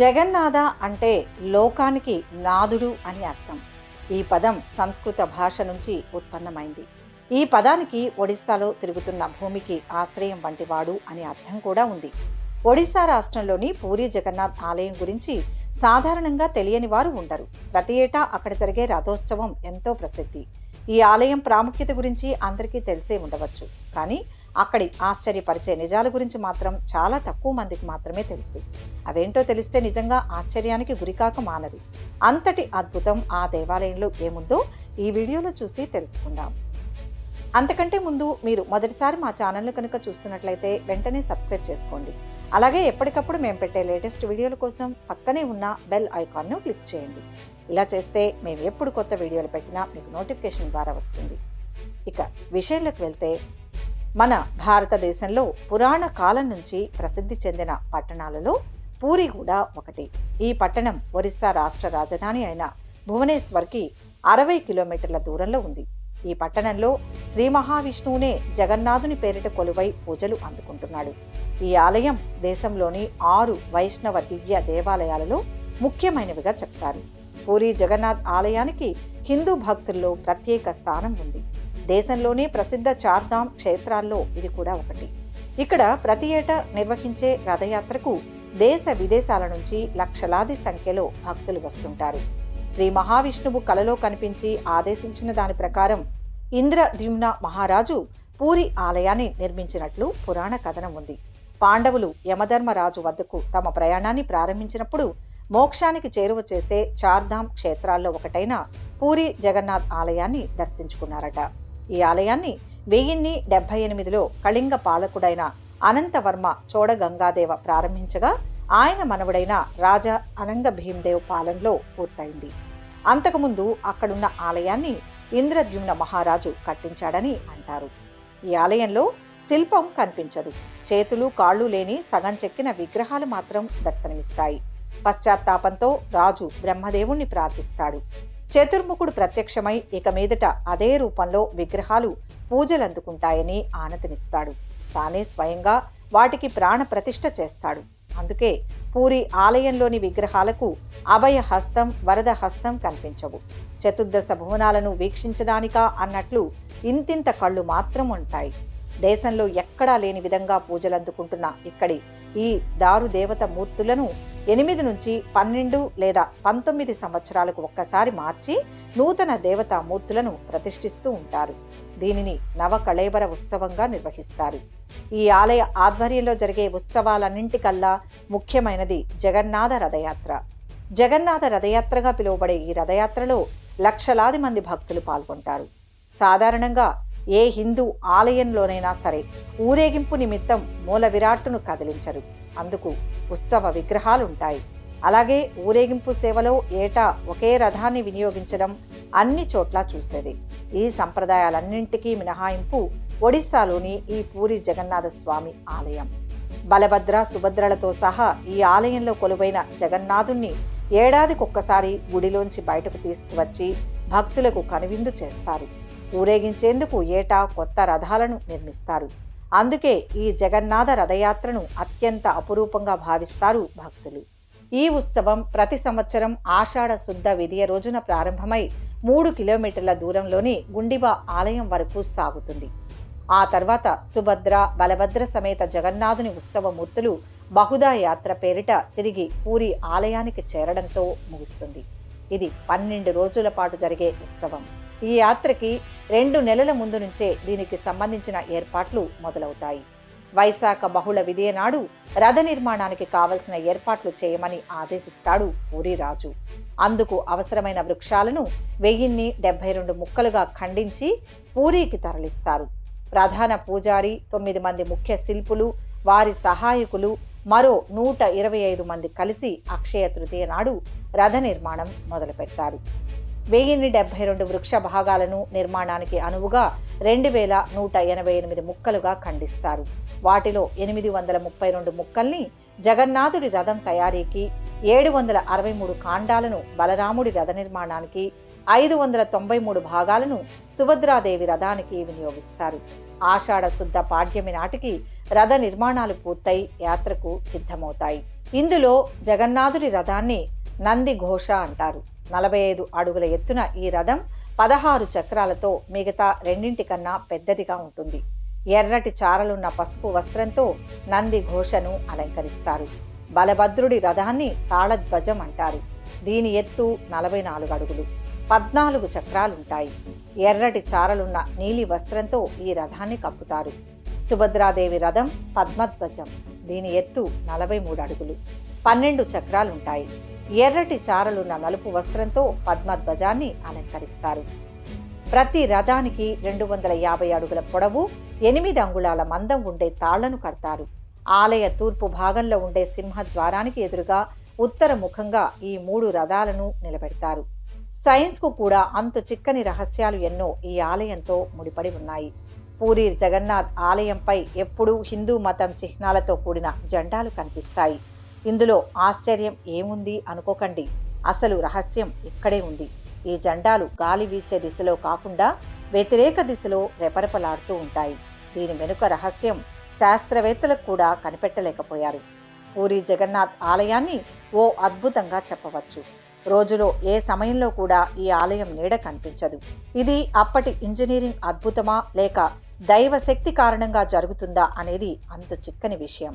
జగన్నాథ అంటే లోకానికి నాదుడు అని అర్థం. ఈ పదం సంస్కృత భాష నుంచి ఉత్పన్నమైంది. ఈ పదానికి ఒడిశాలో తిరుగుతున్న భూమికి ఆశ్రయం వంటివాడు అని అర్థం కూడా ఉంది. ఒడిశా రాష్ట్రంలోని పూరి జగన్నాథ్ ఆలయం గురించి సాధారణంగా తెలియని వారు ఉండరు. ప్రతి ఏటా అక్కడ జరిగే రథోత్సవం ఎంతో ప్రసిద్ధి. ఈ ఆలయం ప్రాముఖ్యత గురించి అందరికీ తెలిసే ఉండవచ్చు. కానీ అక్కడి ఆశ్చర్యపరిచే నిజాల గురించి మాత్రం చాలా తక్కువ మందికి మాత్రమే తెలుసు. అవేంటో తెలిస్తే నిజంగా ఆశ్చర్యానికి గురికాక మానది. అంతటి అద్భుతం ఆ దేవాలయంలో ఏముందో ఈ వీడియోలో చూసి తెలుసుకుందాం. అంతకంటే ముందు మీరు మొదటిసారి మా ఛానల్ను కనుక చూస్తున్నట్లయితే వెంటనే సబ్స్క్రైబ్ చేసుకోండి. అలాగే ఎప్పటికప్పుడు మేము పెట్టే లేటెస్ట్ వీడియోల కోసం పక్కనే ఉన్న బెల్ ఐకాన్ను క్లిక్ చేయండి. ఇలా చేస్తే మేము ఎప్పుడు కొత్త వీడియోలు పెట్టినా మీకు నోటిఫికేషన్ ద్వారా వస్తుంది. ఇక విషయంలోకి వెళ్తే మన భారతదేశంలో పురాణ కాలం నుంచి ప్రసిద్ధి చెందిన పట్టణాలలో పూరి కూడా ఒకటి. ఈ పట్టణం ఒరిస్సా రాష్ట్ర రాజధాని అయిన భువనేశ్వర్కి అరవై కిలోమీటర్ల దూరంలో ఉంది. ఈ పట్టణంలో శ్రీ మహావిష్ణువునే జగన్నాథుని పేరిట కొలువై పూజలు అందుకుంటున్నాడు. ఈ ఆలయం దేశంలోని ఆరు వైష్ణవ దివ్య దేవాలయాలలో ముఖ్యమైనవిగా చెప్తారు. పూరి జగన్నాథ్ ఆలయానికి హిందూ భక్తుల్లో ప్రత్యేక స్థానం ఉంది. దేశంలోనే ప్రసిద్ధ చార్ధామ్ క్షేత్రాల్లో ఇది కూడా ఒకటి. ఇక్కడ ప్రతి ఏటా నిర్వహించే రథయాత్రకు దేశ విదేశాల నుంచి లక్షలాది సంఖ్యలో భక్తులు వస్తుంటారు. శ్రీ మహావిష్ణువు కలలో కనిపించి ఆదేశించిన దాని ప్రకారం ఇంద్రద్యుమ్న మహారాజు పూరి ఆలయాన్ని నిర్మించినట్లు పురాణ కథనం ఉంది. పాండవులు యమధర్మరాజు వద్దకు తమ ప్రయాణాన్ని ప్రారంభించినప్పుడు మోక్షానికి చేరువ చేసే చార్ధామ్ క్షేత్రాల్లో ఒకటైన పూరి జగన్నాథ్ ఆలయాన్ని దర్శించుకున్నారట. ఈ ఆలయాన్ని వెయ్యిన్ని డెబ్బై ఎనిమిదిలో కళింగ పాలకుడైన అనంతవర్మ చోడగంగాదేవ ప్రారంభించగా ఆయన మనవడైన రాజా అనంగ భీమ్దేవ్ పాలనలో పూర్తయింది. అంతకుముందు అక్కడున్న ఆలయాన్ని ఇంద్రద్యుమ్న మహారాజు కట్టించాడని అంటారు. ఈ ఆలయంలో శిల్పం కనిపించదు. చేతులు కాళ్ళు లేని సగం చెక్కిన విగ్రహాలు మాత్రం దర్శనమిస్తాయి. పశ్చాత్తాపంతో రాజు బ్రహ్మదేవుణ్ణి ప్రార్థిస్తాడు. చతుర్ముఖుడు ప్రత్యక్షమై ఇక మీదట అదే రూపంలో విగ్రహాలు పూజలందుకుంటాయని ఆనతినిస్తాడు. తానే స్వయంగా వాటికి ప్రాణ ప్రతిష్ఠ చేస్తాడు. అందుకే పూరి ఆలయంలోని విగ్రహాలకు అభయ హస్తం వరద హస్తం కనిపించవు. చతుర్దశ భువనాలను వీక్షించడానికా అన్నట్లు ఇంతింత కళ్ళు మాత్రం ఉంటాయి దేశంలో ఎక్కడా లేని విధంగా పూజలందుకుంటున్న ఇక్కడి ఈ దారు దేవత మూర్తులను ఎనిమిది నుంచి పన్నెండు లేదా పంతొమ్మిది సంవత్సరాలకు ఒక్కసారి మార్చి నూతన దేవతా మూర్తులను ప్రతిష్ఠిస్తూ ఉంటారు. దీనిని నవకళేబర ఉత్సవంగా నిర్వహిస్తారు. ఈ ఆలయ ఆధ్వర్యంలో జరిగే ఉత్సవాలన్నింటికల్లా ముఖ్యమైనది జగన్నాథ రథయాత్ర. జగన్నాథ రథయాత్రగా పిలువబడే ఈ రథయాత్రలో లక్షలాది మంది భక్తులు పాల్గొంటారు. సాధారణంగా ఏ హిందూ ఆలయంలోనైనా సరే ఊరేగింపు నిమిత్తం మూల విరాట్టును కదిలించరు. అందుకు ఉత్సవ విగ్రహాలుంటాయి. అలాగే ఊరేగింపు సేవలో ఏటా ఒకే రథాన్ని వినియోగించడం అన్ని చోట్ల చూసేది. ఈ సంప్రదాయాలన్నింటికీ మినహాయింపు ఒడిశాలోని ఈ పూరి జగన్నాథ స్వామి ఆలయం. బలభద్ర సుభద్రలతో సహా ఈ ఆలయంలో కొలువైన జగన్నాథుణ్ణి ఏడాదికొక్కసారి గుడిలోంచి బయటకు తీసుకువచ్చి భక్తులకు కనువిందు చేస్తారు. ఊరేగించేందుకు ఏటా కొత్త రథాలను నిర్మిస్తారు. అందుకే ఈ జగన్నాథ రథయాత్రను అత్యంత అపురూపంగా భావిస్తారు భక్తులు. ఈ ఉత్సవం ప్రతి సంవత్సరం ఆషాఢ శుద్ధ విధియ రోజున ప్రారంభమై మూడు కిలోమీటర్ల దూరంలోని గుండిబా ఆలయం వరకు సాగుతుంది. ఆ తర్వాత సుభద్ర బలభద్ర సమేత జగన్నాథుని ఉత్సవ మూర్తులు బహుదా యాత్ర పేరిట తిరిగి పూరి ఆలయానికి చేరడంతో ముగుస్తుంది. ఇది పన్నెండు రోజుల పాటు జరిగే ఉత్సవం. ఈ యాత్రకి రెండు నెలల ముందు నుంచే దీనికి సంబంధించిన ఏర్పాట్లు మొదలవుతాయి. వైశాఖ బహుళ విధియ నాడు రథ నిర్మాణానికి కావలసిన ఏర్పాట్లు చేయమని ఆదేశిస్తాడు పూరిరాజు అందుకు అవసరమైన వృక్షాలను వెయ్యిన్ని డెబ్బై రెండు ముక్కలుగా ఖండించి పూరికి తరలిస్తారు. ప్రధాన పూజారి తొమ్మిది మంది ముఖ్య శిల్పులు వారి సహాయకులు మరో నూట ఇరవై ఐదు మంది కలిసి అక్షయ తృతీయ నాడు రథ నిర్మాణం మొదలుపెట్టారు. వెయ్యిన్ని డెబ్బై రెండు వృక్ష భాగాలను నిర్మాణానికి అనువుగా రెండు వేల నూట ఎనభై ఎనిమిది ముక్కలుగా ఖండిస్తారు. వాటిలో ఎనిమిది వందల ముప్పై రెండు ముక్కల్ని జగన్నాథుడి రథం తయారీకి ఏడు వందల అరవై మూడు కాండాలను బలరాముడి రథ నిర్మాణానికి ఐదు వందల తొంభై మూడు భాగాలను సుభద్రాదేవి రథానికి వినియోగిస్తారు. ఆషాఢ శుద్ధ పాడ్యమి నాటికి రథ నిర్మాణాలు పూర్తయి యాత్రకు సిద్ధమవుతాయి. ఇందులో జగన్నాథుడి రథాన్ని నంది ఘోష అంటారు. నలభై ఐదు అడుగుల ఎత్తున ఈ రథం పదహారు చక్రాలతో మిగతా రెండింటి కన్నా పెద్దదిగా ఉంటుంది. ఎర్రటి చారలున్న పసుపు వస్త్రంతో నంది ఘోషను అలంకరిస్తారు. బలభద్రుడి రథాన్ని తాళధ్వజం అంటారు. దీని ఎత్తు నలభై నాలుగు అడుగులు. పద్నాలుగు చక్రాలుంటాయి. ఎర్రటి చారలున్న నీలి వస్త్రంతో ఈ రథాన్ని కప్పుతారు. సుభద్రాదేవి రథం పద్మధ్వజం. దీని ఎత్తు నలభై మూడు అడుగులు. పన్నెండు చక్రాలుంటాయి. ఎర్రటి చారలున్న నలుపు వస్త్రంతో పద్మధ్వజాన్ని అలంకరిస్తారు. ప్రతి రథానికి రెండు వందల యాభై అడుగుల పొడవు ఎనిమిది అంగుళాల మందం ఉండే తాళ్ళను కడతారు. ఆలయ తూర్పు భాగంలో ఉండే సింహద్వారానికి ఎదురుగా ఉత్తర ముఖంగా ఈ మూడు రథాలను నిలబెడతారు. సైన్స్కు కూడా అంతు చిక్కని రహస్యాలు ఎన్నో ఈ ఆలయంతో ముడిపడి ఉన్నాయి. పూరి జగన్నాథ్ ఆలయంపై ఎప్పుడూ హిందూ మతం చిహ్నాలతో కూడిన జెండాలు కనిపిస్తాయి. ఇందులో ఆశ్చర్యం ఏముంది అనుకోకండి. అసలు రహస్యం ఇక్కడే ఉంది. ఈ జెండాలు గాలి వీచే దిశలో కాకుండా వ్యతిరేక దిశలో రెపరెపలాడుతూ ఉంటాయి. దీని వెనుక రహస్యం శాస్త్రవేత్తలకు కూడా కనిపెట్టలేకపోయారు. పూరి జగన్నాథ్ ఆలయాన్ని ఓ అద్భుతంగా చెప్పవచ్చు. రోజులో ఏ సమయంలో కూడా ఈ ఆలయం నీడ కనిపించదు. ఇది అప్పటి ఇంజనీరింగ్ అద్భుతమా లేక దైవ శక్తి కారణంగా జరుగుతుందా అనేది అంత చిక్కని విషయం.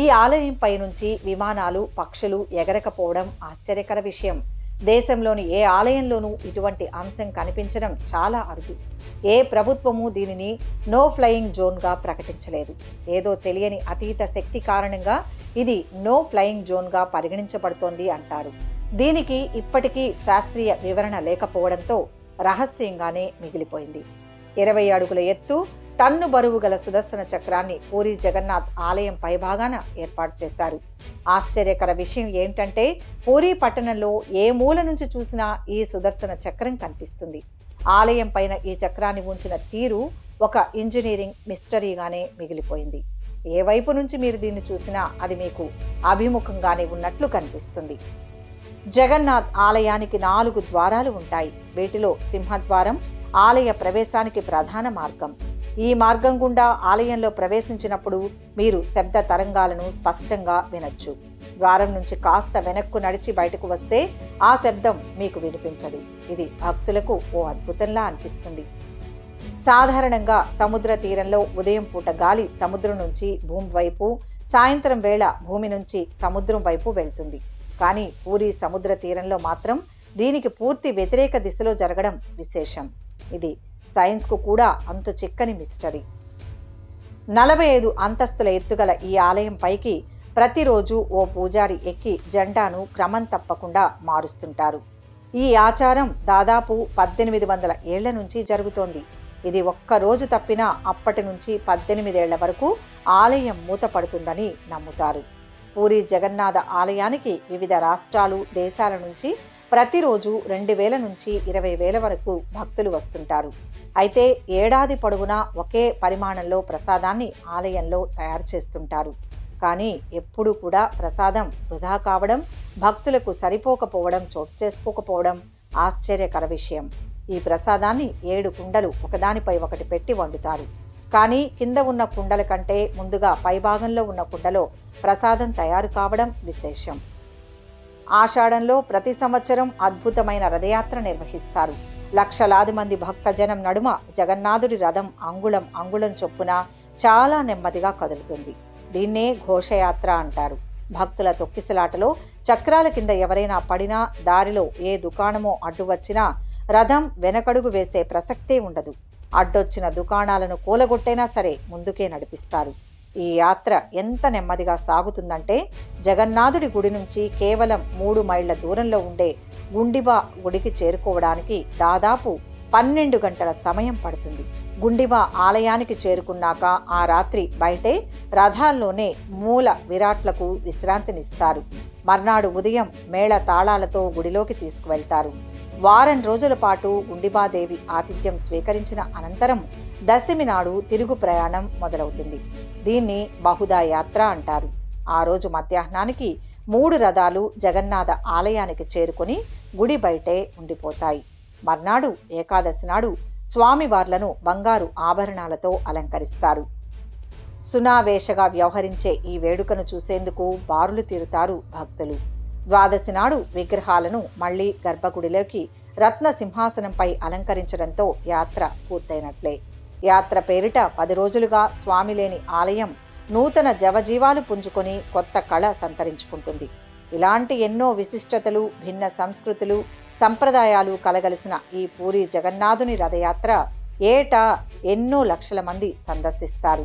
ఈ ఆలయంపై నుంచి విమానాలు పక్షులు ఎగరకపోవడం ఆశ్చర్యకర విషయం. దేశంలోని ఏ ఆలయంలోనూ ఇటువంటి అంశం కనిపించడం చాలా అరుదు. ఏ ప్రభుత్వము దీనిని నో ఫ్లయింగ్ జోన్గా ప్రకటించలేదు. ఏదో తెలియని అతీత శక్తి కారణంగా ఇది నో ఫ్లయింగ్ జోన్గా పరిగణించబడుతోంది అంటారు. దీనికి ఇప్పటికీ శాస్త్రీయ వివరణ లేకపోవడంతో రహస్యంగానే మిగిలిపోయింది. ఇరవై అడుగుల ఎత్తు టన్ను బరువు గల సుదర్శన చక్రాన్ని పూరి జగన్నాథ్ ఆలయం పైభాగాన ఏర్పాటు చేశారు. ఆశ్చర్యకర విషయం ఏంటంటే పూరి పట్టణంలో ఏ మూల నుంచి చూసినా ఈ సుదర్శన చక్రం కనిపిస్తుంది. ఆలయం పైన ఈ చక్రాన్ని ఉంచిన తీరు ఒక ఇంజనీరింగ్ మిస్టరీగానే మిగిలిపోయింది. ఏ వైపు నుంచి మీరు దీన్ని చూసినా అది మీకు అభిముఖంగానే ఉన్నట్లు కనిపిస్తుంది. జగన్నాథ్ ఆలయానికి నాలుగు ద్వారాలు ఉంటాయి. వీటిలో సింహద్వారం ఆలయ ప్రవేశానికి ప్రధాన మార్గం. ఈ మార్గం గుండా ఆలయంలో ప్రవేశించినప్పుడు మీరు శబ్ద తరంగాలను స్పష్టంగా వినొచ్చు. ద్వారం నుంచి కాస్త వెనక్కు నడిచి బయటకు వస్తే ఆ శబ్దం మీకు వినిపించదు. ఇది భక్తులకు ఓ అద్భుతంలా అనిపిస్తుంది. సాధారణంగా సముద్ర తీరంలో ఉదయం పూట గాలి సముద్రం నుంచి భూమి వైపు సాయంత్రం వేళ భూమి నుంచి సముద్రం వైపు వెళ్తుంది. కానీ పూరి సముద్ర తీరంలో మాత్రం దీనికి పూర్తి వ్యతిరేక దిశలో జరగడం విశేషం. ఇది సైన్స్కు కూడా అంతు చిక్కని మిస్టరీ. నలభై ఐదు అంతస్తుల ఎత్తుగల ఈ ఆలయం పైకి ప్రతిరోజు ఓ పూజారి ఎక్కి జెండాను క్రమం తప్పకుండా మారుస్తుంటారు. ఈ ఆచారం దాదాపు పద్దెనిమిది వందల ఏళ్ళ నుంచి జరుగుతోంది. ఇది ఒక్క రోజు తప్పినా అప్పటి నుంచి పద్దెనిమిదేళ్ళ వరకు ఆలయం మూతపడుతుందని నమ్ముతారు. పూరి జగన్నాథ ఆలయానికి వివిధ రాష్ట్రాలు దేశాల నుంచి ప్రతిరోజు రెండు వేల నుంచి ఇరవై వేల వరకు భక్తులు వస్తుంటారు. అయితే ఏడాది పొడవునా ఒకే పరిమాణంలో ప్రసాదాన్ని ఆలయంలో తయారు చేస్తుంటారు. కానీ ఎప్పుడూ కూడా ప్రసాదం వృధా కావడం భక్తులకు సరిపోకపోవడం చోటు చేసుకోకపోవడం ఆశ్చర్యకర విషయం. ఈ ప్రసాదాన్ని ఏడు కుండలు ఒకదానిపై ఒకటి పెట్టి వండుతారు. కానీ కింద ఉన్న కుండల కంటే ముందుగా పైభాగంలో ఉన్న కుండలో ప్రసాదం తయారు కావడం విశేషం. ఆషాఢంలో ప్రతి సంవత్సరం అద్భుతమైన రథయాత్ర నిర్వహిస్తారు. లక్షలాది మంది భక్తజనం నడుమ జగన్నాథుడి రథం అంగుళం అంగుళం చొప్పున చాలా నెమ్మదిగా కదులుతుంది. దీన్నే ఘోషయాత్ర అంటారు. భక్తుల తొక్కిసలాటలో చక్రాల కింద ఎవరైనా పడినా దారిలో ఏ దుకాణమో అడ్డు వచ్చినా రథం వెనకడుగు వేసే ప్రసక్తే ఉండదు. అడ్డొచ్చిన దుకాణాలను కూలగొట్టైనా సరే ముందుకే నడిపిస్తారు. ఈ యాత్ర ఎంత నెమ్మదిగా సాగుతుందంటే జగన్నాథుడి గుడి నుంచి కేవలం మూడు మైళ్ళ దూరంలో ఉండే గుండిబా గుడికి చేరుకోవడానికి దాదాపు పన్నెండు గంటల సమయం పడుతుంది. గుండిబా ఆలయానికి చేరుకున్నాక ఆ రాత్రి బయటే రథాల్లోనే మూల విరాట్లకు విశ్రాంతినిస్తారు. మర్నాడు ఉదయం మేళ తాళాలతో గుడిలోకి తీసుకువెళ్తారు. వారం రోజుల పాటు గుండిబాదేవి ఆతిథ్యం స్వీకరించిన అనంతరం దశమి నాడు తిరుగు ప్రయాణం మొదలవుతుంది. దీన్ని బహుదా యాత్ర అంటారు. ఆ రోజు మధ్యాహ్నానికి మూడు రథాలు జగన్నాథ ఆలయానికి చేరుకొని గుడి బయటే ఉండిపోతాయి. మర్నాడు ఏకాదశి నాడు స్వామివార్లను బంగారు ఆభరణాలతో అలంకరిస్తారు. సునావేశగా వ్యవహరించే ఈ వేడుకను చూసేందుకు బారులు తీరుతారు భక్తులు. ద్వాదశి నాడు విగ్రహాలను మళ్ళీ గర్భగుడిలోకి రత్న సింహాసనంపై అలంకరించడంతో యాత్ర పూర్తయినట్లే. యాత్ర పేరిట పది రోజులుగా స్వామి లేని ఆలయం నూతన జవజీవాలు పుంజుకొని కొత్త కళ సంతరించుకుంటుంది. ఇలాంటి ఎన్నో విశిష్టతలు భిన్న సంస్కృతులు సంప్రదాయాలు కలగలిసిన ఈ పూరి జగన్నాథుని రథయాత్ర ఏటా ఎన్నో లక్షల మంది సందర్శిస్తారు.